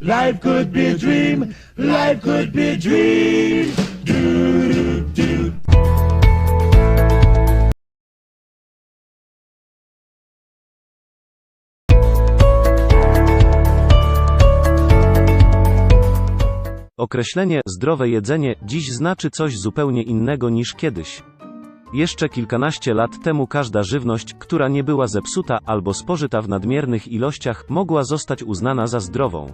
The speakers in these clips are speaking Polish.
Life could be a dream. Life could be a dream. Do, do, do. Określenie zdrowe jedzenie dziś znaczy coś zupełnie innego niż kiedyś. Jeszcze kilkanaście lat temu każda żywność, która nie była zepsuta albo spożyta w nadmiernych ilościach, mogła zostać uznana za zdrową.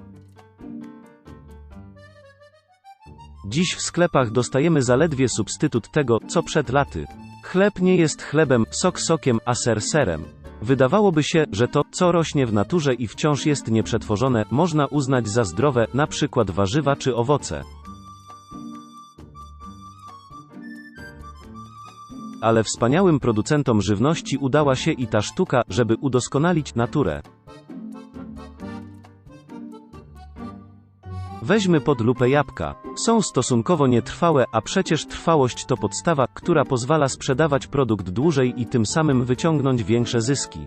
Dziś w sklepach dostajemy zaledwie substytut tego, co przed laty. Chleb nie jest chlebem, sok sokiem, a ser serem. Wydawałoby się, że to, co rośnie w naturze i wciąż jest nieprzetworzone, można uznać za zdrowe, na przykład warzywa czy owoce. Ale wspaniałym producentom żywności udała się i ta sztuka, żeby udoskonalić naturę. Weźmy pod lupę jabłka. Są stosunkowo nietrwałe, a przecież trwałość to podstawa, która pozwala sprzedawać produkt dłużej i tym samym wyciągnąć większe zyski.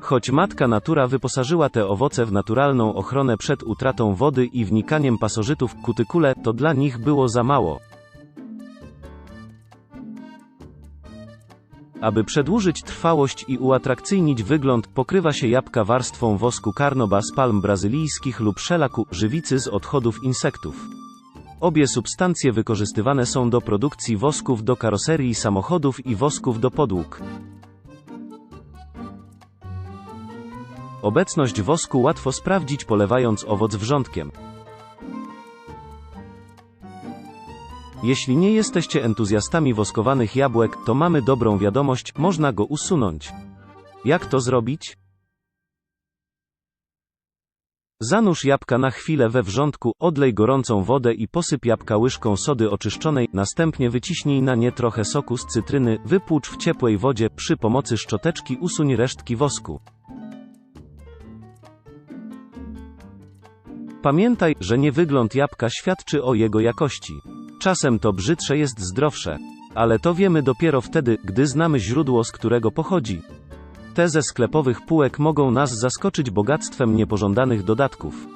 Choć matka natura wyposażyła te owoce w naturalną ochronę przed utratą wody i wnikaniem pasożytów kutykule, to dla nich było za mało. Aby przedłużyć trwałość i uatrakcyjnić wygląd, pokrywa się jabłka warstwą wosku carnoba z palm brazylijskich lub szelaku, żywicy z odchodów insektów. Obie substancje wykorzystywane są do produkcji wosków do karoserii samochodów i wosków do podłóg. Obecność wosku łatwo sprawdzić polewając owoc wrzątkiem. Jeśli nie jesteście entuzjastami woskowanych jabłek, to mamy dobrą wiadomość, można go usunąć. Jak to zrobić? Zanurz jabłka na chwilę we wrzątku, odlej gorącą wodę i posyp jabłka łyżką sody oczyszczonej, następnie wyciśnij na nie trochę soku z cytryny, wypłucz w ciepłej wodzie, przy pomocy szczoteczki usuń resztki wosku. Pamiętaj, że nie wygląd jabłka świadczy o jego jakości. Czasem to brzydsze jest zdrowsze. Ale to wiemy dopiero wtedy, gdy znamy źródło, z którego pochodzi. Te ze sklepowych półek mogą nas zaskoczyć bogactwem niepożądanych dodatków.